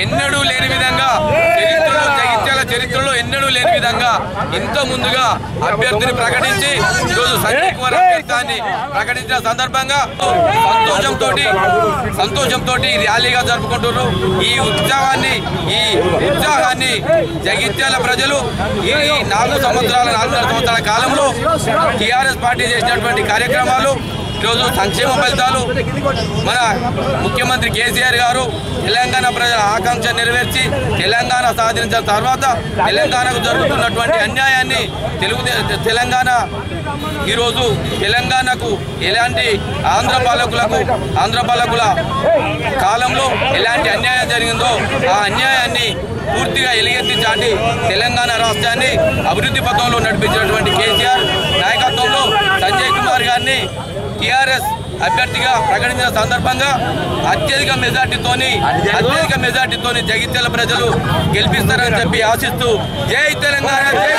ఎన్నడూ లేని విధంగా చరిత్రలో జగిత్యాల చరిత్రలో ఎన్నడూ లేని విధంగా ఇంత ముందుగా అభ్యర్థిని ప్రకటించి ఈరోజు సంజయ్ కుమార్ అభ్యర్థాన్ని ప్రకటించిన సందర్భంగా సంతోషంతో సంతోషంతో ర్యాలీగా జరుపుకుంటున్నారు. ఈ ఉత్సవాన్ని ఈ ఉత్సాహాన్ని జగిత్యాల ప్రజలు ఈ నాలుగు సంవత్సరాల నాలుగున్నర సంవత్సరాల కాలంలో టీఆర్ఎస్ పార్టీ చేసినటువంటి కార్యక్రమాలు ఈరోజు సంక్షేమ ఫలితాలు మన ముఖ్యమంత్రి కేసీఆర్ గారు తెలంగాణ ప్రజల ఆకాంక్ష నెరవేర్చి తెలంగాణ సాధించిన తర్వాత తెలంగాణకు జరుగుతున్నటువంటి అన్యాయాన్ని తెలుగు తెలంగాణ ఈరోజు తెలంగాణకు ఎలాంటి ఆంధ్ర పాలకులకు ఆంధ్ర పాలకుల కాలంలో ఎలాంటి అన్యాయం జరిగిందో ఆ అన్యాయాన్ని పూర్తిగా ఎలుగెత్తి చాటి తెలంగాణ రాష్ట్రాన్ని అభివృద్ధి పథంలో నడిపించినటువంటి కేసీఆర్ నాయకత్వంలో సంజయ్ కుమార్ గారిని టీఆర్ఎస్ అభ్యర్థిగా ప్రకటించిన సందర్భంగా అత్యధిక మెజార్టీతోని అత్యధిక మెజార్టీతోని జగిత్యాల ప్రజలు గెలిపిస్తారని చెప్పి ఆశిస్తూ జై తెలంగాణ జై